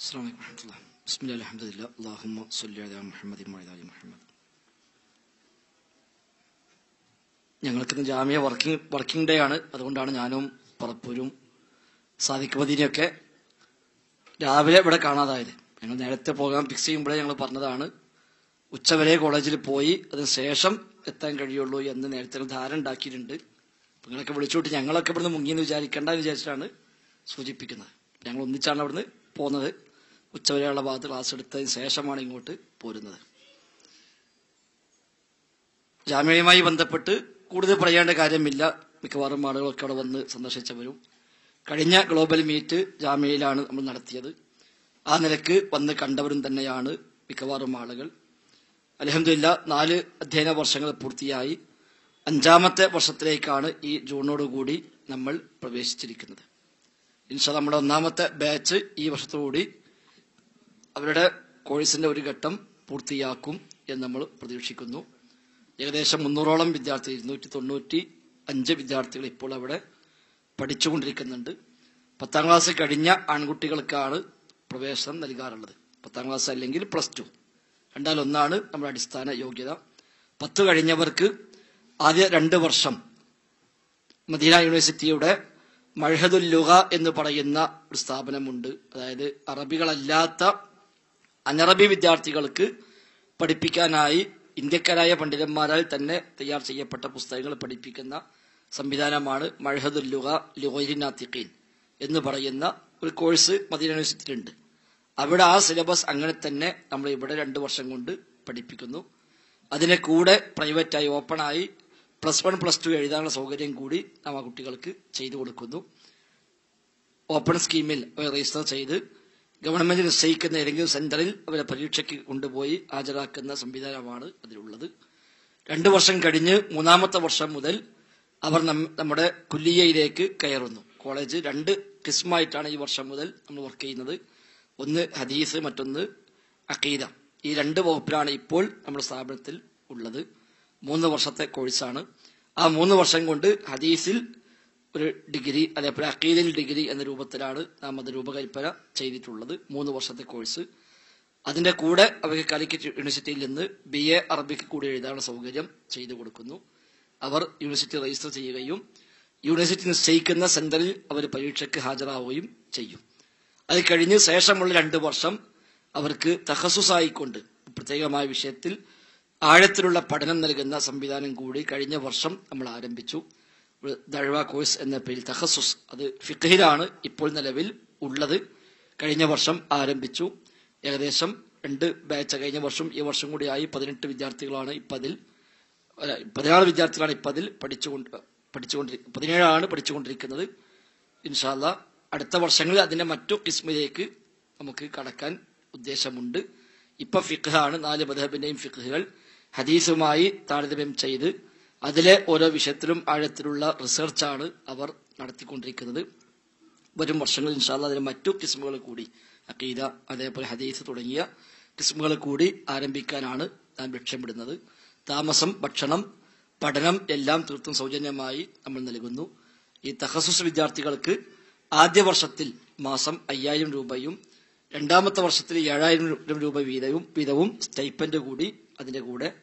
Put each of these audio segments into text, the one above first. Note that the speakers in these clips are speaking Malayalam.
السلام عليكم ورحمة الله بسم الله الحمد لله اللهم صل على محمد وعلى آل محمد ഞങ്ങൾക്കിന്ന് ജാമ്യ വർക്കിംഗ് വർക്കിംഗ് ഡേ ആണ് അതുകൊണ്ടാണ് ഞാനും പറപ്പൂരും സാദിഖ് മദീനയൊക്കെ രാവിലെ ഇവിടെ കാണാതായത് ഞങ്ങൾ നേരത്തെ പോകാൻ ഫിക്സ് ചെയ്യുമ്പോഴേ ഞങ്ങൾ പറഞ്ഞതാണ് ഉച്ചവരെ കോളേജിൽ പോയി അതിന് ശേഷം എത്താൻ കഴിയുള്ളൂ എന്ന് നേരത്തെ ഒരു ധാരണ ഉണ്ടാക്കിയിട്ടുണ്ട് അപ്പൊ നിങ്ങളൊക്കെ വിളിച്ചോട്ട് ഞങ്ങളൊക്കെ ഇവിടുന്ന് മുങ്ങിയെന്ന് വിചാരിക്കേണ്ട എന്ന് വിചാരിച്ചിട്ടാണ് സൂചിപ്പിക്കുന്നത് ഞങ്ങൾ ഒന്നിച്ചാണ് അവിടുന്ന് പോകുന്നത് ഉച്ചവരെയുള്ള ഭാഗത്ത് ക്ലാസ് എടുത്തതിന് ശേഷമാണ് ഇങ്ങോട്ട് പോരുന്നത്. ജാമ്യയുമായി ബന്ധപ്പെട്ട് കൂടുതൽ പറയേണ്ട കാര്യമില്ല. മിക്കവാറും ആളുകളൊക്കെ അവിടെ വന്ന് സന്ദർശിച്ചവരും. കഴിഞ്ഞ ഗ്ലോബൽ മീറ്റ് ജാമ്യയിലാണ് നമ്മൾ നടത്തിയത്. ആ നിലയ്ക്ക് വന്ന് കണ്ടവരും തന്നെയാണ് മിക്കവാറും ആളുകൾ. അലഹമില്ല നാല് അധ്യയന വർഷങ്ങൾ പൂർത്തിയായി. അഞ്ചാമത്തെ വർഷത്തിലേക്കാണ് ഈ ജൂണോടുകൂടി നമ്മൾ പ്രവേശിച്ചിരിക്കുന്നത്. ഇൻഷാ നമ്മുടെ ഒന്നാമത്തെ ബാച്ച് ഈ വർഷത്തോടുകൂടി അവരുടെ കോഴ്സിന്റെ ഒരു ഘട്ടം പൂർത്തിയാക്കും എന്ന് നമ്മൾ പ്രതീക്ഷിക്കുന്നു. ഏകദേശം മുന്നൂറോളം വിദ്യാർത്ഥികൾ ഇരുന്നൂറ്റി തൊണ്ണൂറ്റി അഞ്ച് വിദ്യാർത്ഥികൾ ഇപ്പോൾ അവിടെ പഠിച്ചുകൊണ്ടിരിക്കുന്നുണ്ട്. പത്താം ക്ലാസ് കഴിഞ്ഞ ആൺകുട്ടികൾക്കാണ് പ്രവേശനം നൽകാറുള്ളത്. പത്താം ക്ലാസ് അല്ലെങ്കിൽ പ്ലസ് ടു. രണ്ടാലൊന്നാണ് നമ്മുടെ അടിസ്ഥാന യോഗ്യത. പത്ത് കഴിഞ്ഞവർക്ക് ആദ്യ രണ്ട് വർഷം മദീന യൂണിവേഴ്സിറ്റിയുടെ മഴഹദുൽ ലുഹ എന്ന് പറയുന്ന ഒരു സ്ഥാപനമുണ്ട്. അതായത് അറബികളല്ലാത്ത അനറബി വിദ്യാർത്ഥികൾക്ക് പഠിപ്പിക്കാനായി ഇന്ത്യക്കാരായ പണ്ഡിതന്മാരാൽ തന്നെ തയ്യാർ ചെയ്യപ്പെട്ട പുസ്തകങ്ങൾ പഠിപ്പിക്കുന്ന സംവിധാനമാണ് മഴഹദുൽ ലുഹ ലുഹൈനാത്തിഖീൻ എന്ന് പറയുന്ന ഒരു കോഴ്സ് മദീന യൂണിവേഴ്സിറ്റിയിലുണ്ട്. അവിടെ ആ സിലബസ് അങ്ങനെ തന്നെ നമ്മൾ ഇവിടെ രണ്ടു വർഷം കൊണ്ട് പഠിപ്പിക്കുന്നു. അതിനെ കൂടെ പ്രൈവറ്റായി ഓപ്പണായി പ്ലസ് വൺ പ്ലസ് ടു എഴുതാനുള്ള സൗകര്യം കൂടി നാം ആ കുട്ടികൾക്ക് ചെയ്തു കൊടുക്കുന്നു. ഓപ്പൺ സ്കീമിൽ രജിസ്റ്റർ ചെയ്ത് ഗവൺമെന്റ് നിശ്ചയിക്കുന്ന ഏതെങ്കിലും സെന്ററിൽ അവരെ പരീക്ഷയ്ക്ക് കൊണ്ടുപോയി ഹാജരാക്കുന്ന സംവിധാനമാണ് അതിലുള്ളത്. രണ്ടു വർഷം കഴിഞ്ഞ് മൂന്നാമത്തെ വർഷം മുതൽ അവർ നമ്മുടെ കുല്ലിയയിലേക്ക് കയറുന്നു. കോളേജ് രണ്ട് കിസ്മായിട്ടാണ് ഈ വർഷം മുതൽ നമ്മൾ വർക്ക് ചെയ്യുന്നത്. ഒന്ന് ഹദീസ് മറ്റൊന്ന് അക്കീദ ഈ രണ്ട് വകുപ്പിലാണ് ഇപ്പോൾ നമ്മുടെ സ്ഥാപനത്തിൽ ഉള്ളത്. മൂന്ന് വർഷത്തെ കോഴ്സാണ്. ആ മൂന്ന് വർഷം കൊണ്ട് ഹദീസിൽ ഒരു ഡിഗ്രി അതേപോലെ അക്കീദിൽ ഡിഗ്രി എന്ന രൂപത്തിലാണ് നാം അത് രൂപകൽപ്പന ചെയ്തിട്ടുള്ളത്. മൂന്ന് വർഷത്തെ കോഴ്സ്. അതിന്റെ കൂടെ അവർക്ക് കാലിക്കറ്റ് യൂണിവേഴ്സിറ്റിയിൽ നിന്ന് ബി എ അറബിക്ക് കൂടി എഴുതാനുള്ള സൗകര്യം ചെയ്തു കൊടുക്കുന്നു. അവർ യൂണിവേഴ്സിറ്റി രജിസ്റ്റർ ചെയ്യുകയും യൂണിവേഴ്സിറ്റി നിശ്ചയിക്കുന്ന സെന്ററിൽ അവർ പരീക്ഷയ്ക്ക് ഹാജരാവുകയും ചെയ്യും. അത് കഴിഞ്ഞ് ശേഷമുള്ള രണ്ട് വർഷം അവർക്ക് തഹസുസായിക്കൊണ്ട് പ്രത്യേകമായ വിഷയത്തിൽ ആഴത്തിലുള്ള പഠനം നൽകുന്ന സംവിധാനം കൂടി കഴിഞ്ഞ വർഷം നമ്മൾ ആരംഭിച്ചു. ദഴവ കോഴ്സ് എന്ന പേരിൽ തഹസുസ് അത് ഫിഖഹിലാണ് ഇപ്പോൾ നിലവിൽ ഉള്ളത്. കഴിഞ്ഞ വർഷം ആരംഭിച്ചു. ഏകദേശം രണ്ട് ബാച്ച് കഴിഞ്ഞ വർഷം ഈ വർഷം കൂടിയായി പതിനെട്ട് വിദ്യാർത്ഥികളാണ് ഇപ്പതിൽ പതിനാറ് വിദ്യാർത്ഥികളാണ് ഇപ്പതിൽ പഠിച്ചുകൊണ്ട് പഠിച്ചുകൊണ്ടിരിക്കുന്നത് പതിനേഴാണ് പഠിച്ചുകൊണ്ടിരിക്കുന്നത്. ഇൻഷാല്ല അടുത്ത വർഷങ്ങളിൽ അതിന്റെ മറ്റു കിസ്മിലേക്ക് നമുക്ക് കടക്കാൻ ഉദ്ദേശമുണ്ട്. ഇപ്പൊ ഫിഖാണ് നാല് മധബിന്റെയും ഫിഖുകൾ ഹദീസുമായി താരതമ്യം ചെയ്ത് അതിലെ ഓരോ വിഷയത്തിലും ആഴത്തിലുള്ള റിസർച്ചാണ് അവർ നടത്തിക്കൊണ്ടിരിക്കുന്നത്. വരും വർഷങ്ങളിൽ ഇൻഷാല്ല അതിന് മറ്റു കിസ്മുകൾ കൂടി അക്കീദ അതേപോലെ ഹദീസ് തുടങ്ങിയ കിസ്മുകൾ കൂടി ആരംഭിക്കാനാണ് നാം ലക്ഷ്യമിടുന്നത്. താമസം ഭക്ഷണം പഠനം എല്ലാം തീർത്തും സൗജന്യമായി നമ്മൾ നൽകുന്നു. ഈ തഹസുസ് വിദ്യാർത്ഥികൾക്ക് ആദ്യ വർഷത്തിൽ മാസം അയ്യായിരം രൂപയും രണ്ടാമത്തെ വർഷത്തിൽ ഏഴായിരം രൂപ വീതവും വീതവും സ്റ്റൈപ്പൻഡ് കൂടി അതിന്റെ കൂടെ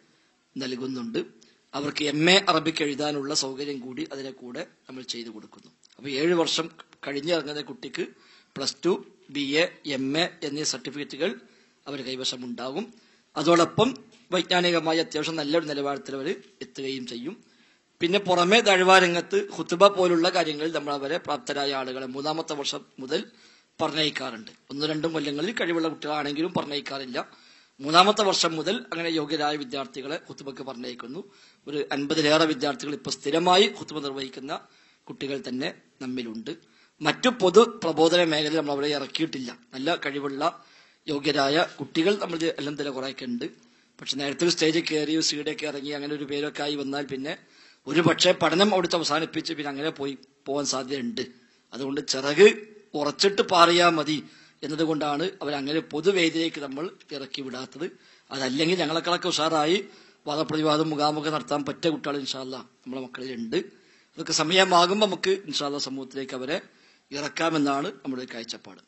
നൽകുന്നുണ്ട്. അവർക്ക് എം എ അറബിക്ക് എഴുതാനുള്ള സൗകര്യം കൂടി അതിനെ കൂടെ നമ്മൾ ചെയ്തു കൊടുക്കുന്നു. അപ്പോൾ ഏഴ് വർഷം കഴിഞ്ഞിറങ്ങുന്ന കുട്ടിക്ക് plus two B A M A എന്നീ സർട്ടിഫിക്കറ്റുകൾ അവർ കൈവശം ഉണ്ടാകും. അതോടൊപ്പം വൈജ്ഞാനികമായി അത്യാവശ്യം നല്ലൊരു നിലവാരത്തിൽ അവർ എത്തുകയും ചെയ്യും. പിന്നെ പുറമെ തഴുവാരംഗത്ത് ഹുത്തുബ പോലുള്ള കാര്യങ്ങൾ നമ്മൾ അവരെ പ്രാപ്തരായ ആളുകളെ മൂന്നാമത്തെ വർഷം മുതൽ പറഞ്ഞയക്കാറുണ്ട്. ഒന്ന് രണ്ടും കൊല്ലങ്ങളിൽ കഴിവുള്ള കുട്ടികളാണെങ്കിലും പറഞ്ഞയക്കാറില്ല. മൂന്നാമത്തെ വർഷം മുതൽ അങ്ങനെ യോഗ്യരായ വിദ്യാർത്ഥികളെ ഹുത്തുബക്ക് പറഞ്ഞേക്കുന്നു ഒരു അൻപതിലേറെ വിദ്യാർത്ഥികൾ ഇപ്പോൾ സ്ഥിരമായി ഹുത്തുബ നിർവഹിക്കുന്ന കുട്ടികൾ തന്നെ നമ്മിലുണ്ട്. മറ്റു പൊതു പ്രബോധന മേഖലയിൽ നമ്മൾ അവിടെ ഇറക്കിയിട്ടില്ല. നല്ല കഴിവുള്ള യോഗ്യരായ കുട്ടികൾ നമ്മൾ എല്ലാം തന്നെ കുറേയൊക്കെ ഉണ്ട്. പക്ഷെ നേരത്തെ ഒരു സ്റ്റേജിൽ കയറി സീഡൊക്കെ ഇറങ്ങി അങ്ങനെ ഒരു പേരൊക്കെ ആയി വന്നാൽ പിന്നെ ഒരു പക്ഷേ പഠനം അവിടുത്തെ അവസാനിപ്പിച്ച് പിന്നെ അങ്ങനെ പോയി പോകാൻ സാധ്യതയുണ്ട്. അതുകൊണ്ട് ചിറക് ഉറച്ചിട്ട് പാറിയാൽ മതി. എന്നതുകൊണ്ടാണ് അവരങ്ങനെ പൊതുവേദിയിലേക്ക് നമ്മൾ ഇറക്കി വിടാത്തത്. അതല്ലെങ്കിൽ ഞങ്ങളെക്കളൊക്കെ ഉഷാറായി വാദപ്രതിവാദം മുഖാമുഖം നടത്താൻ പറ്റിയ കുട്ടികൾ ഇൻഷാല്ല നമ്മളെ മക്കളിലുണ്ട്. അതൊക്കെ സമയമാകുമ്പോൾ നമുക്ക് ഇൻഷാല്ല സമൂഹത്തിലേക്ക് അവരെ ഇറക്കാമെന്നാണ് നമ്മുടെ കാഴ്ചപ്പാട്.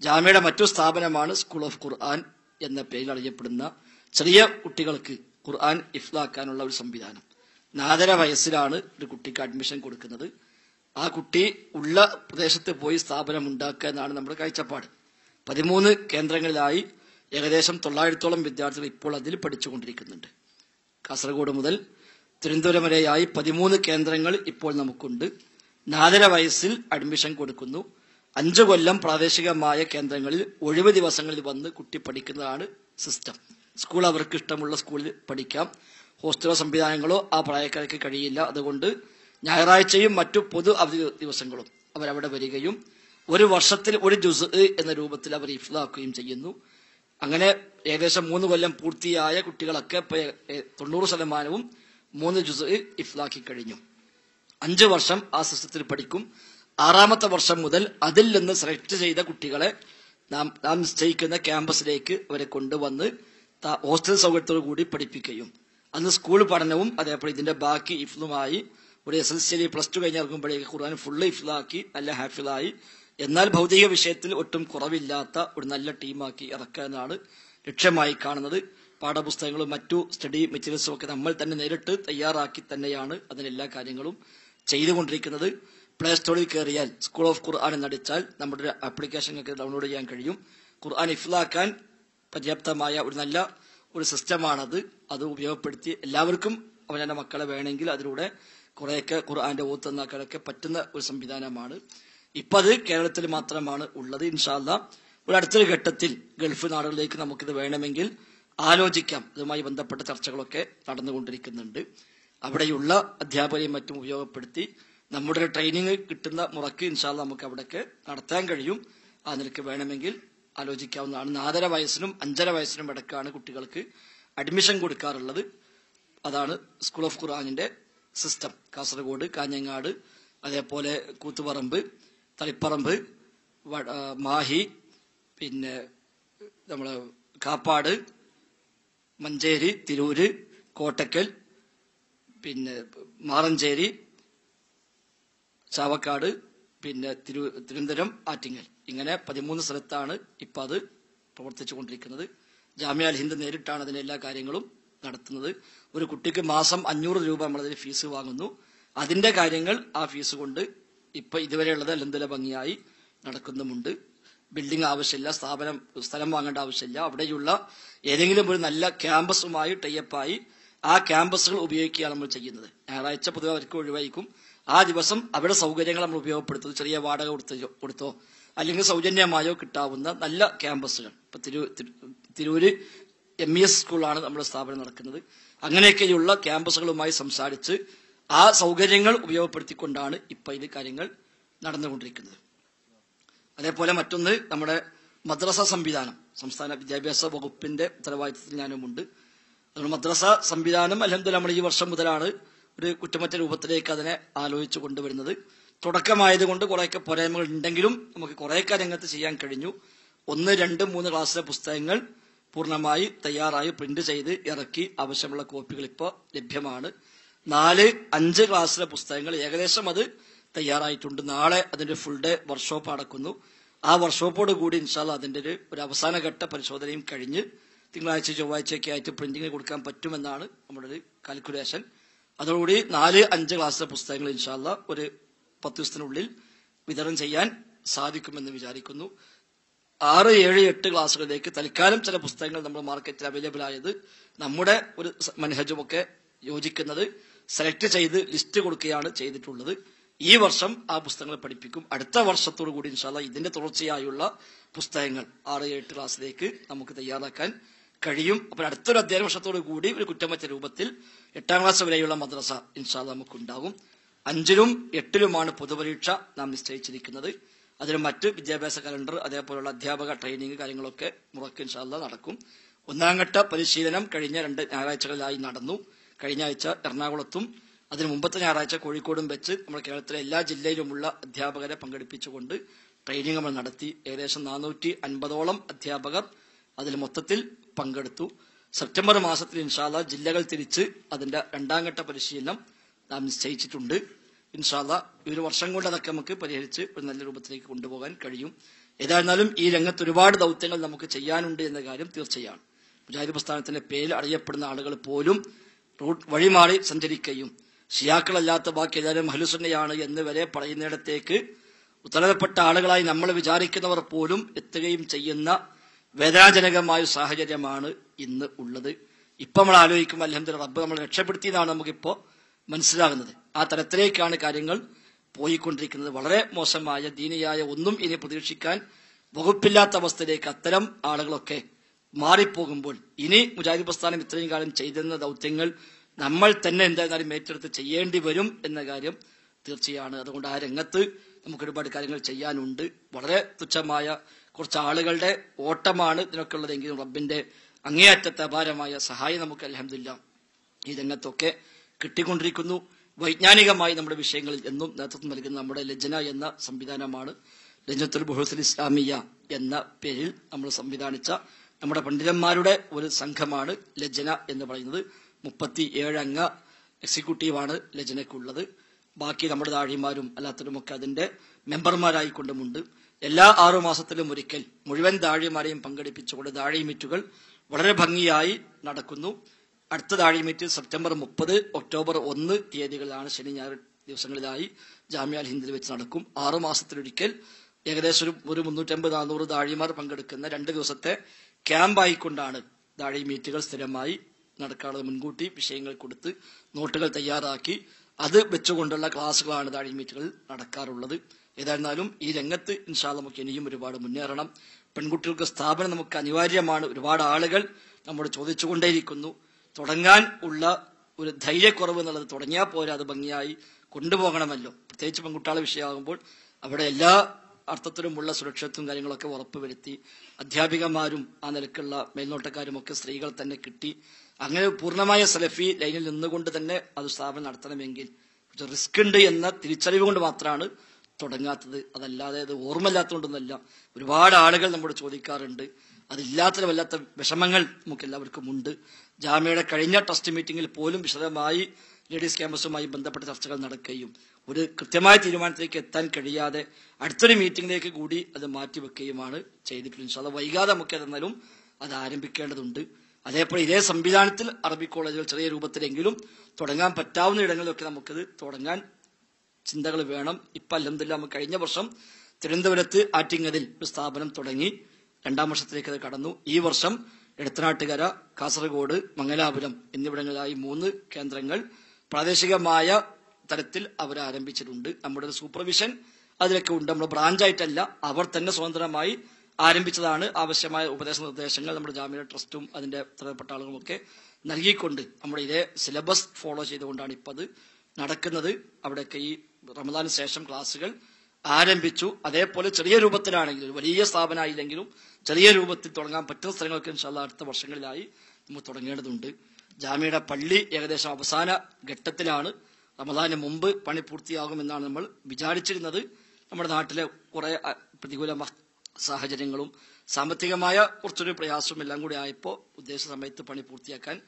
ജാമ്യയുടെ മറ്റു സ്ഥാപനമാണ് സ്കൂൾ ഓഫ് ഖുർആൻ എന്ന പേരിൽ അറിയപ്പെടുന്ന ചെറിയ കുട്ടികൾക്ക് ഖുർആൻ ഇഫ്ലാക്കാനുള്ള ഒരു സംവിധാനം. നാലര വയസ്സിലാണ് ഒരു കുട്ടിക്ക് അഡ്മിഷൻ കൊടുക്കുന്നത്. ആ കുട്ടി ഉള്ള പ്രദേശത്ത് പോയി സ്ഥാപനം ഉണ്ടാക്കുക എന്നാണ് നമ്മുടെ കാഴ്ചപ്പാട്. പതിമൂന്ന് കേന്ദ്രങ്ങളിലായി ഏകദേശം തൊള്ളായിരത്തോളം വിദ്യാർത്ഥികൾ ഇപ്പോൾ അതിൽ പഠിച്ചുകൊണ്ടിരിക്കുന്നുണ്ട്. കാസർഗോഡ് മുതൽ തിരുവനന്തപുരം വരെയായി പതിമൂന്ന് കേന്ദ്രങ്ങൾ ഇപ്പോൾ നമുക്കുണ്ട്. നാലര വയസ്സിൽ അഡ്മിഷൻ കൊടുക്കുന്നു. അഞ്ചു കൊല്ലം പ്രാദേശികമായ കേന്ദ്രങ്ങളിൽ ഒഴിവ് ദിവസങ്ങളിൽ വന്ന് കുട്ടി പഠിക്കുന്നതാണ് സിസ്റ്റം. സ്കൂൾ അവർക്ക് ഇഷ്ടമുള്ള സ്കൂളിൽ പഠിക്കാം. ഹോസ്റ്റലോ സംവിധാനങ്ങളോ ആ പ്രായക്കാർക്ക് കഴിയില്ല. അതുകൊണ്ട് ഞായറാഴ്ചയും മറ്റു പൊതു അവധി ദിവസങ്ങളും അവരവിടെ വരികയും ഒരു വർഷത്തിൽ ഒരു ജുസ് എന്ന രൂപത്തിൽ അവർ ഇഫ്ലാക്കുകയും ചെയ്യുന്നു. അങ്ങനെ ഏകദേശം മൂന്ന് കൊല്ലം പൂർത്തിയായ കുട്ടികളൊക്കെ തൊണ്ണൂറ് ശതമാനവും മൂന്ന് ജുസ് ഇഫ്ലാക്കി കഴിഞ്ഞു. അഞ്ചു വർഷം ആ സിസ്റ്റത്തിൽ പഠിക്കും. ആറാമത്തെ വർഷം മുതൽ അതിൽ നിന്ന് സെലക്ട് ചെയ്ത കുട്ടികളെ നാം നാം നിശ്ചയിക്കുന്ന ക്യാമ്പസിലേക്ക് അവരെ കൊണ്ടുവന്ന് ഹോസ്റ്റൽ സൗകര്യത്തോടു കൂടി പഠിപ്പിക്കുകയും. അന്ന് സ്കൂൾ പഠനവും അതേപോലെ ഇതിന്റെ ബാക്കി ഇഫ്ലുമായി ഒരു S L C plus two കഴിഞ്ഞിറങ്ങുമ്പോഴേക്ക് ഖുർആൻ ഫുള്ള് ഇഫ്ലാക്കി നല്ല ഹാഫിലായി എന്നാൽ ഭൗതിക വിഷയത്തിൽ ഒട്ടും കുറവില്ലാത്ത ഒരു നല്ല ടീമാക്കി ഇറക്കാനാണ് ലക്ഷ്യമായി കാണുന്നത്. പാഠപുസ്തകങ്ങളും മറ്റു സ്റ്റഡി മെറ്റീരിയൽസും ഒക്കെ നമ്മൾ തന്നെ നേരിട്ട് തയ്യാറാക്കി തന്നെയാണ് അതിനെല്ലാ കാര്യങ്ങളും ചെയ്തുകൊണ്ടിരിക്കുന്നത്. പ്ലേ സ്റ്റോറിൽ കയറിയാൽ സ്കൂൾ ഓഫ് ഖുർആൻ എന്നടിച്ചാൽ നമ്മുടെ ഒക്കെ ഡൗൺലോഡ് ചെയ്യാൻ കഴിയും. ഖുർആൻ ഇഫ്ലാക്കാൻ പര്യാപ്തമായ ഒരു നല്ല ഒരു സിസ്റ്റമാണത്. അത് ഉപയോഗപ്പെടുത്തി എല്ലാവർക്കും അവനെ മക്കളെ വേണമെങ്കിൽ അതിലൂടെ കുറെയൊക്കെ ഖുർആന്റെ ഓത്ത് നാക്കളൊക്കെ പറ്റുന്ന ഒരു സംവിധാനമാണ്. ഇപ്പൊ അത് കേരളത്തിൽ മാത്രമാണ് ഉള്ളത് ഇൻഷാല്ല ഒരു അടുത്തൊരു ഘട്ടത്തിൽ ഗൾഫ് നാടുകളിലേക്ക് നമുക്കിത് വേണമെങ്കിൽ ആലോചിക്കാം. ഇതുമായി ബന്ധപ്പെട്ട ചർച്ചകളൊക്കെ നടന്നുകൊണ്ടിരിക്കുന്നുണ്ട്. അവിടെയുള്ള അധ്യാപകരെയും മറ്റും ഉപയോഗപ്പെടുത്തി നമ്മുടെ ട്രെയിനിങ് കിട്ടുന്ന മുറക്ക് ഇൻഷാല്ല നമുക്ക് അവിടെയൊക്കെ നടത്താൻ കഴിയും. ആ നിലയ്ക്ക് വേണമെങ്കിൽ ആലോചിക്കാവുന്നതാണ്. നാലര വയസ്സിനും അഞ്ചര വയസ്സിനും ഇടക്കാണ് കുട്ടികൾക്ക് അഡ്മിഷൻ കൊടുക്കാറുള്ളത്. അതാണ് സ്കൂൾ ഓഫ് ഖുറാനിന്റെ സിസ്റ്റം. കാസർഗോഡ് കാഞ്ഞങ്ങാട് അതേപോലെ കൂത്തുപറമ്പ് തളിപ്പറമ്പ് മാഹി പിന്നെ നമ്മളെ കാപ്പാട് മഞ്ചേരി തിരൂര് കോട്ടക്കൽ പിന്നെ മാറഞ്ചേരി ചാവക്കാട് പിന്നെ തിരു തിരുവനന്തപുരം ആറ്റിങ്ങൽ. ഇങ്ങനെ പതിമൂന്ന് സ്ഥലത്താണ് ഇപ്പം അത് പ്രവർത്തിച്ചുകൊണ്ടിരിക്കുന്നത്. ജാമ്യ ഹിന്ദ് നേരിട്ടാണ് അതിന്റെ എല്ലാ കാര്യങ്ങളും നടത്തുന്നത്. ഒരു കുട്ടിക്ക് മാസം അഞ്ഞൂറ് രൂപ നമ്മളതിന് ഫീസ് വാങ്ങുന്നു. അതിന്റെ കാര്യങ്ങൾ ആ ഫീസ് കൊണ്ട് ഇപ്പൊ ഇതുവരെയുള്ളത് അലന്തല ഭംഗിയായി നടക്കുന്നുമുണ്ട്. ബിൽഡിംഗ് ആവശ്യമില്ല സ്ഥാപനം സ്ഥലം വാങ്ങേണ്ട ആവശ്യമില്ല. അവിടെയുള്ള ഏതെങ്കിലും ഒരു നല്ല ക്യാമ്പസുമായി ടൈപ്പായി ആ ക്യാമ്പസുകൾ ഉപയോഗിക്കുകയാണ് നമ്മൾ ചെയ്യുന്നത്. ഞായറാഴ്ച പൊതുവെ അവർക്ക് ഒഴിവായിരിക്കും. ആ ദിവസം അവിടെ സൗകര്യങ്ങൾ നമ്മൾ ഉപയോഗപ്പെടുത്തുന്നു. ചെറിയ വാടക കൊടുത്തോ കൊടുത്തോ അല്ലെങ്കിൽ സൗജന്യമായോ കിട്ടാവുന്ന നല്ല ക്യാമ്പസുകൾ. ഇപ്പൊ തിരു- തിരൂര് എം ഇ എസ് സ്കൂളാണ് നമ്മുടെ സ്ഥാപനം നടക്കുന്നത്. അങ്ങനെയൊക്കെയുള്ള ക്യാമ്പസുകളുമായി സംസാരിച്ച് ആ സൗകര്യങ്ങൾ ഉപയോഗപ്പെടുത്തിക്കൊണ്ടാണ് ഇപ്പൊ ഇത് കാര്യങ്ങൾ നടന്നുകൊണ്ടിരിക്കുന്നത്. അതേപോലെ മറ്റൊന്ന് നമ്മുടെ മദ്രസ സംവിധാനം. സംസ്ഥാന വിദ്യാഭ്യാസ വകുപ്പിന്റെ ഉത്തരവാദിത്തത്തിൽ ഞാനുമുണ്ട്. അതുകൊണ്ട് മദ്രസ സംവിധാനം അലഹമ്മദ് നമ്മൾ ഈ വർഷം മുതലാണ് ഒരു കുറ്റമറ്റ രൂപത്തിലേക്ക് അതിനെ ആലോചിച്ചു കൊണ്ടുവരുന്നത്. തുടക്കമായതുകൊണ്ട് കുറേയൊക്കെ പോരായ്മകൾ ഉണ്ടെങ്കിലും നമുക്ക് കുറേയൊക്കെ രംഗത്ത് ചെയ്യാൻ കഴിഞ്ഞു. ഒന്ന് രണ്ട് മൂന്ന് ക്ലാസ്സിലെ പുസ്തകങ്ങൾ പൂർണമായി തയ്യാറായി പ്രിന്റ് ചെയ്ത് ഇറക്കി ആവശ്യമുള്ള കോപ്പികൾ ഇപ്പോൾ ലഭ്യമാണ്. നാല് അഞ്ച് ക്ലാസ്സിലെ പുസ്തകങ്ങൾ ഏകദേശം അത് തയ്യാറായിട്ടുണ്ട്. നാളെ അതിന്റെ ഫുൾ ഡേ വർക്ക്ഷോപ്പ് അടക്കുന്നു. ആ വർക്ക്ഷോപ്പോട് കൂടി ഇൻഷാല്ല അതിന്റെ ഒരു ഒരു അവസാനഘട്ട പരിശോധനയും കഴിഞ്ഞ് തിങ്കളാഴ്ച ചൊവ്വാഴ്ചയൊക്കെ ആയിട്ട് പ്രിന്റിംഗ് കൊടുക്കാൻ പറ്റുമെന്നാണ് നമ്മുടെ ഒരു കാൽക്കുലേഷൻ അതോടുകൂടി നാല് അഞ്ച് ക്ലാസ്സിലെ പുസ്തകങ്ങൾ ഇൻഷാല്ല ഒരു പത്ത് ദിവസത്തിനുള്ളിൽ വിതരണം ചെയ്യാൻ സാധിക്കുമെന്ന് വിചാരിക്കുന്നു. ആറ് ഏഴ് എട്ട് ക്ലാസ്സുകളിലേക്ക് തൽക്കാലം ചില പുസ്തകങ്ങൾ നമ്മുടെ മാർക്കറ്റിൽ അവൈലബിൾ ആയത് നമ്മുടെ ഒരു മനഹജുമൊക്കെ യോജിക്കുന്നത് സെലക്ട് ചെയ്ത് ലിസ്റ്റ് കൊടുക്കുകയാണ് ചെയ്തിട്ടുള്ളത്. ഈ വർഷം ആ പുസ്തകങ്ങൾ പഠിപ്പിക്കും. അടുത്ത വർഷത്തോടു കൂടി ഇൻഷാല്ല ഇതിന്റെ തുടർച്ചയായുള്ള പുസ്തകങ്ങൾ ആറ് എട്ട് ക്ലാസ്സിലേക്ക് നമുക്ക് തയ്യാറാക്കാൻ കഴിയും. അപ്പോൾ അടുത്തൊരു അധ്യയന വർഷത്തോടു കൂടി ഒരു കുറ്റമറ്റ രൂപത്തിൽ എട്ടാം ക്ലാസ് വരെയുള്ള മദ്രസ ഇൻഷാല്ല നമുക്കുണ്ടാകും. അഞ്ചിലും എട്ടിലുമാണ് പൊതുപരീക്ഷ നാം നിശ്ചയിച്ചിരിക്കുന്നത്. അതിന് മറ്റ് വിദ്യാഭ്യാസ കലണ്ടർ അതേപോലുള്ള അധ്യാപക ട്രെയിനിങ് കാര്യങ്ങളൊക്കെ മുറക്ക് ഇൻഷാല്ല നടക്കും. ഒന്നാം ഘട്ട പരിശീലനം കഴിഞ്ഞ രണ്ട് ഞായറാഴ്ചകളിലായി നടന്നു. കഴിഞ്ഞ ആഴ്ച എറണാകുളത്തും അതിന് മുമ്പത്തെ ഞായറാഴ്ച കോഴിക്കോടും വെച്ച് നമ്മുടെ കേരളത്തിലെ എല്ലാ ജില്ലയിലുമുള്ള അധ്യാപകരെ പങ്കെടുപ്പിച്ചുകൊണ്ട് ട്രെയിനിങ് നമ്മൾ നടത്തി. ഏകദേശം നാനൂറ്റി അൻപതോളം അധ്യാപകർ അതിൽ മൊത്തത്തിൽ പങ്കെടുത്തു. സെപ്റ്റംബർ മാസത്തിൽ ഇൻഷാല്ല ജില്ലകൾ തിരിച്ച് അതിന്റെ രണ്ടാം ഘട്ട പരിശീലനം നാം നിശ്ചയിച്ചിട്ടുണ്ട്. ഇൻഷാല്ല ഒരു വർഷം കൊണ്ട് അതൊക്കെ നമുക്ക് പരിഹരിച്ച് ഒരു നല്ല രൂപത്തിലേക്ക് കൊണ്ടുപോകാൻ കഴിയും. ഏതായിരുന്നാലും ഈ രംഗത്ത് ഒരുപാട് ദൗത്യങ്ങൾ നമുക്ക് ചെയ്യാനുണ്ട് എന്ന കാര്യം തീർച്ചയാണ്. മുജാഹിദ് പ്രസ്ഥാനത്തിന്റെ പേരിൽ അറിയപ്പെടുന്ന ആളുകൾ പോലും വഴിമാറി സഞ്ചരിക്കുകയും ഷിയാക്കളല്ലാത്ത ബാക്കി എല്ലാവരും ഹലുസുന്നയാണ് എന്ന് വരെ പറയുന്നിടത്തേക്ക് ഉത്തരവപ്പെട്ട ആളുകളായി നമ്മൾ വിചാരിക്കുന്നവർ പോലും എത്തുകയും ചെയ്യുന്ന വേദനാജനകമായ സാഹചര്യമാണ് ഇന്ന് ഉള്ളത്. ഇപ്പൊ നമ്മൾ ആലോചിക്കും അലഹമ്മദ് റബ്ബ് നമ്മൾ രക്ഷപ്പെടുത്തിയതാണ് നമുക്കിപ്പോ മനസ്സിലാകുന്നത്. ആ തരത്തിലേക്കാണ് കാര്യങ്ങൾ പോയിക്കൊണ്ടിരിക്കുന്നത്. വളരെ മോശമായ ദീനിയായ ഒന്നും ഇനി പ്രതീക്ഷിക്കാൻ വകുപ്പില്ലാത്ത അവസ്ഥയിലേക്ക് അത്തരം ആളുകളൊക്കെ മാറിപ്പോകുമ്പോൾ ഇനി മുജാഹിദ് പ്രസ്ഥാനം ഇത്രയും കാലം ചെയ്തിരുന്ന ദൗത്യങ്ങൾ നമ്മൾ തന്നെ എന്തായിരുന്നാലും ഏറ്റെടുത്ത് ചെയ്യേണ്ടി വരും എന്ന കാര്യം തീർച്ചയാണ്. അതുകൊണ്ട് ആ രംഗത്ത് നമുക്ക് ഒരുപാട് കാര്യങ്ങൾ ചെയ്യാനുണ്ട്. വളരെ തുച്ഛമായ കുറച്ച് ആളുകളുടെ ഓട്ടമാണ് ഇതിനൊക്കെ ഉള്ളതെങ്കിലും റബ്ബിന്റെ അങ്ങേയറ്റത്തെ അപാരമായ സഹായം നമുക്ക് അലഹമില്ല ഈ രംഗത്തൊക്കെ കിട്ടിക്കൊണ്ടിരിക്കുന്നു. വൈജ്ഞാനികമായി നമ്മുടെ വിഷയങ്ങളിൽ എന്നും നേതൃത്വം നൽകുന്ന നമ്മുടെ ലജ്ന എന്ന സംവിധാനമാണ് ലജ്നത്തുൽ ബുഹുസുൽ ഇസ്ലാമിയ എന്ന പേരിൽ നമ്മൾ സംവിധാനിച്ച നമ്മുടെ പണ്ഡിതന്മാരുടെ ഒരു സംഘമാണ് ലജന എന്ന് പറയുന്നത്. മുപ്പത്തി ഏഴംഗ എക്സിക്യൂട്ടീവാണ് ലജനയ്ക്കുള്ളത് ബാക്കി നമ്മുടെ താഴിമാരും അല്ലാത്തവരുമൊക്കെ അതിന്റെ മെമ്പർമാരായി കൊണ്ടുമുണ്ട് എല്ലാ ആറു മാസത്തിലും ഒരിക്കൽ മുഴുവൻ താഴിമാരെയും പങ്കെടുപ്പിച്ചുകൊണ്ട് താഴിമീറ്റുകൾ വളരെ ഭംഗിയായി നടക്കുന്നു. അടുത്ത താഴിമീറ്റ് സെപ്റ്റംബർ മുപ്പത് ഒക്ടോബർ ഒന്ന് തീയതികളാണ് ശനി ഞായർ ദിവസങ്ങളിലായി ജാമ്യ അൽ ഹിന്ദിൽ വെച്ച് നടക്കും. ആറു മാസത്തിലൊരിക്കൽ ഏകദേശം ഒരു മുന്നൂറ്റമ്പത് നാനൂറ് താഴിമാർ പങ്കെടുക്കുന്ന രണ്ട് ദിവസത്തെ ക്യാമ്പായിക്കൊണ്ടാണ് ദാഴി മീറ്റുകൾ സ്ഥിരമായി നടക്കാറുള്ളത്. മുൻകൂട്ടി വിഷയങ്ങൾ കൊടുത്ത് നോട്ടുകൾ തയ്യാറാക്കി അത് വെച്ചുകൊണ്ടുള്ള ക്ലാസ്സുകളാണ് ദാഴി മീറ്റുകൾ നടക്കാറുള്ളത്. ഏതായിരുന്നാലും ഈ രംഗത്ത് ഇൻഷാ നമുക്ക് ഇനിയും ഒരുപാട് മുന്നേറണം. പെൺകുട്ടികൾക്ക് സ്ഥാപനം നമുക്ക് അനിവാര്യമാണ്. ഒരുപാട് ആളുകൾ നമ്മോട് ചോദിച്ചുകൊണ്ടേയിരിക്കുന്നു. തുടങ്ങാൻ ഉള്ള ഒരു ധൈര്യക്കുറവ് എന്നുള്ളത് തുടങ്ങിയാൽ പോരാ അത് ഭംഗിയായി കൊണ്ടുപോകണമല്ലോ. പ്രത്യേകിച്ച് പെൺകുട്ടികളെ വിഷയമാകുമ്പോൾ അവിടെ എല്ലാ അർത്ഥത്തിലുമുള്ള സുരക്ഷിതത്വം കാര്യങ്ങളൊക്കെ ഉറപ്പുവരുത്തി അധ്യാപികമാരും ആ നിലക്കുള്ള മേൽനോട്ടക്കാരും ഒക്കെ സ്ത്രീകൾ തന്നെ കിട്ടി. അങ്ങനെ പൂർണമായ സലഫി ലൈനിൽ നിന്നുകൊണ്ട് തന്നെ അത് സ്ഥാപനം നടത്തണമെങ്കിൽ റിസ്ക് ഉണ്ട് എന്ന തിരിച്ചറിവ് കൊണ്ട് മാത്രമാണ് തുടങ്ങാത്തത്. അതല്ലാതെ അത് ഓർമ്മയില്ലാത്തതുകൊണ്ടൊന്നല്ല ഒരുപാട് ആളുകൾ നമ്മോട് ചോദിക്കാറുണ്ട്. അതില്ലാത്ത വല്ലാത്ത വിഷമങ്ങൾ നമുക്ക് എല്ലാവർക്കും ഉണ്ട്. ജാമ്യയുടെ കഴിഞ്ഞ ട്രസ്റ്റ് മീറ്റിംഗിൽ പോലും വിശദമായി ലേഡീസ് ക്യാമ്പസുമായി ബന്ധപ്പെട്ട ചർച്ചകൾ നടക്കുകയും ഒരു കൃത്യമായ തീരുമാനത്തിലേക്ക് എത്താൻ കഴിയാതെ അടുത്തൊരു മീറ്റിംഗിലേക്ക് കൂടി അത് മാറ്റിവെക്കുകയുമാണ് ചെയ്തിട്ടുള്ളത്. അത് വൈകാതെ നമുക്ക് അത് ആരംഭിക്കേണ്ടതുണ്ട്. അതേപോലെ ഇതേ സംവിധാനത്തിൽ അറബി കോളേജുകൾ ചെറിയ രൂപത്തിലെങ്കിലും തുടങ്ങാൻ പറ്റാവുന്ന ഇടങ്ങളിലൊക്കെ നമുക്കത് തുടങ്ങാൻ ചിന്തകൾ വേണം. ഇപ്പൊ അല്ലെന്നില്ല നമുക്ക് കഴിഞ്ഞ വർഷം തിരുവനന്തപുരത്ത് ആറ്റിങ്ങതിൽ ഒരു സ്ഥാപനം തുടങ്ങി. രണ്ടാം വർഷത്തിലേക്ക് അത് കടന്നു. ഈ വർഷം എടത്തനാട്ടുകര കാസർഗോഡ് മംഗലാപുരം എന്നിവിടങ്ങളിലായി മൂന്ന് കേന്ദ്രങ്ങൾ പ്രാദേശികമായ തലത്തിൽ അവർ ആരംഭിച്ചിട്ടുണ്ട് നമ്മുടെ സൂപ്പർവിഷൻ അതിലൊക്കെ ഉണ്ട്. നമ്മുടെ ബ്രാഞ്ചായിട്ടല്ല അവർ തന്നെ സ്വതന്ത്രമായി ആരംഭിച്ചതാണ് ആവശ്യമായ ഉപദേശ നിർദ്ദേശങ്ങൾ നമ്മുടെ ജാമ്യ ട്രസ്റ്റും അതിന്റെ ഉത്തരവാദപ്പെട്ട ആളുകളുമൊക്കെ നൽകിക്കൊണ്ട് നമ്മുടെ ഇതേ സിലബസ് ഫോളോ ചെയ്തുകൊണ്ടാണ് ഇപ്പം അത് നടക്കുന്നത്. അവിടെയൊക്കെ ഈ റമദാന് ശേഷം ക്ലാസ്സുകൾ ആരംഭിച്ചു. അതേപോലെ ചെറിയ രൂപത്തിലാണെങ്കിലും വലിയ സ്ഥാപനമായില്ലെങ്കിലും ചെറിയ രൂപത്തിൽ തുടങ്ങാൻ പറ്റുന്ന സ്ഥലങ്ങൾക്ക് ഇൻഷാല്ല അടുത്ത വർഷങ്ങളിലായി നമ്മൾ തുടങ്ങേണ്ടതുണ്ട്. ജാമ്യയുടെ പള്ളി ഏകദേശം അവസാന ഘട്ടത്തിലാണ്. റമദാന് മുമ്പ് പണി പൂർത്തിയാകുമെന്നാണ് നമ്മൾ വിചാരിച്ചിരുന്നത്. നമ്മുടെ നാട്ടിലെ കുറെ പ്രതികൂല സാഹചര്യങ്ങളും സാമ്പത്തികമായ കുറച്ചൊരു പ്രയാസവും എല്ലാം കൂടി ആയപ്പോൾ ഉദ്ദേശ സമയത്ത് പണി പൂർത്തിയാക്കാൻ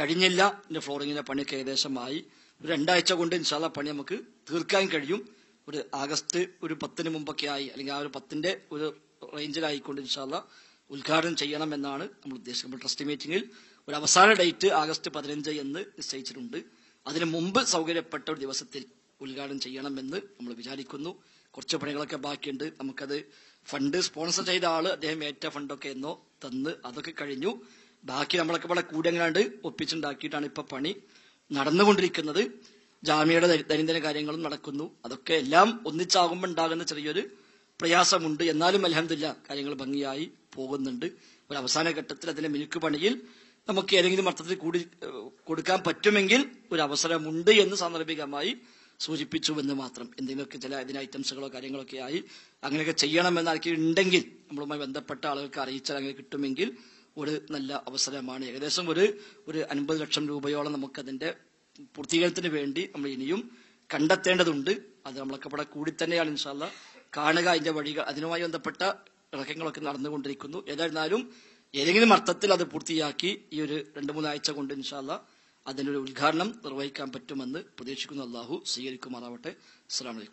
കഴിഞ്ഞില്ല. എന്റെ ഫ്ലോറിങ്ങിന്റെ പണിയൊക്കെ ഏകദേശമായി. ഒരു രണ്ടാഴ്ച കൊണ്ട് ഇൻഷാല്ല പണി നമുക്ക് തീർക്കാൻ കഴിയും. ഒരു ആഗസ്റ്റ് ഒരു പത്തിന് മുമ്പൊക്കെ ആയി അല്ലെങ്കിൽ ആ ഒരു പത്തിന്റെ ഒരു റേഞ്ചിലായിക്കൊണ്ട് ഇൻഷാല്ല ഉദ്ഘാടനം ചെയ്യണമെന്നാണ് നമ്മൾ ഉദ്ദേശിക്കുന്നത്. ട്രസ്റ്റ് മീറ്റിംഗിൽ ഒരു അവസാന ഡേറ്റ് ആഗസ്റ്റ് പതിനഞ്ച് എന്ന് നിശ്ചയിച്ചിട്ടുണ്ട്. അതിനു മുമ്പ് സൗകര്യപ്പെട്ട ഒരു ദിവസത്തിൽ ഉദ്ഘാടനം ചെയ്യണമെന്ന് നമ്മൾ വിചാരിക്കുന്നു. കുറച്ച് പണികളൊക്കെ ബാക്കിയുണ്ട്. നമുക്കത് ഫണ്ട് സ്പോൺസർ ചെയ്ത ആൾ അദ്ദേഹം ഏറ്റ ഫണ്ടൊക്കെ എന്നോ തന്ന് അതൊക്കെ കഴിഞ്ഞു. ബാക്കി നമ്മളൊക്കെ ഇവിടെ കൂടെങ്ങാണ്ട് ഒപ്പിച്ചുണ്ടാക്കിയിട്ടാണ് ഇപ്പൊ പണി നടന്നുകൊണ്ടിരിക്കുന്നത്. ജാമ്യയുടെ ദൈനംദിന കാര്യങ്ങളും നടക്കുന്നു. അതൊക്കെ എല്ലാം ഒന്നിച്ചാകുമ്പോൾ ഉണ്ടാകുന്ന ചെറിയൊരു പ്രയാസമുണ്ട്. എന്നാലും അലഹമില്ല കാര്യങ്ങൾ ഭംഗിയായി പോകുന്നുണ്ട്. ഒരു അവസാന ഘട്ടത്തിൽ അതിന്റെ മിനുക്ക് പണിയിൽ നമുക്ക് ഏതെങ്കിലും അർത്ഥത്തിൽ കൂടി കൊടുക്കാൻ പറ്റുമെങ്കിൽ ഒരു അവസരമുണ്ട് എന്ന് സാന്ദർഭികമായി സൂചിപ്പിച്ചു എന്ന് മാത്രം. എന്തെങ്കിലുമൊക്കെ ചില ഇതിന് ഐറ്റംസുകളോ കാര്യങ്ങളൊക്കെ ആയി അങ്ങനെയൊക്കെ ചെയ്യണമെന്ന് ആർക്കും ഉണ്ടെങ്കിൽ നമ്മളുമായി ബന്ധപ്പെട്ട ആളുകൾക്ക് അറിയിച്ചാൽ അങ്ങനെ കിട്ടുമെങ്കിൽ ഒരു നല്ല അവസരമാണ്. ഏകദേശം ഒരു ഒരു അൻപത് ലക്ഷം രൂപയോളം നമുക്കതിന്റെ പൂർത്തീകരണത്തിന് വേണ്ടി നമ്മൾ ഇനിയും കണ്ടെത്തേണ്ടതുണ്ട്. അത് നമ്മളൊക്കെ ഇവിടെ കൂടി തന്നെയാണ് ഇൻഷാല്ല കാണുക അതിന്റെ വഴികൾ അതിനുമായി ബന്ധപ്പെട്ട ഇറക്കങ്ങളൊക്കെ നടന്നുകൊണ്ടിരിക്കുന്നു. ഏതായിരുന്നാലും ഏതെങ്കിലും അർത്ഥത്തിൽ അത് പൂർത്തിയാക്കി ഈ ഒരു രണ്ട് മൂന്നാഴ്ച കൊണ്ട് ഇൻഷാല്ല അതിനൊരു ഉദ്ഘാടനം നിർവഹിക്കാൻ പറ്റുമെന്ന് പ്രതീക്ഷിക്കുന്നു. അള്ളാഹു സ്വീകരിക്കുമാറാവട്ടെ. അസ്സാം വലൈക്കും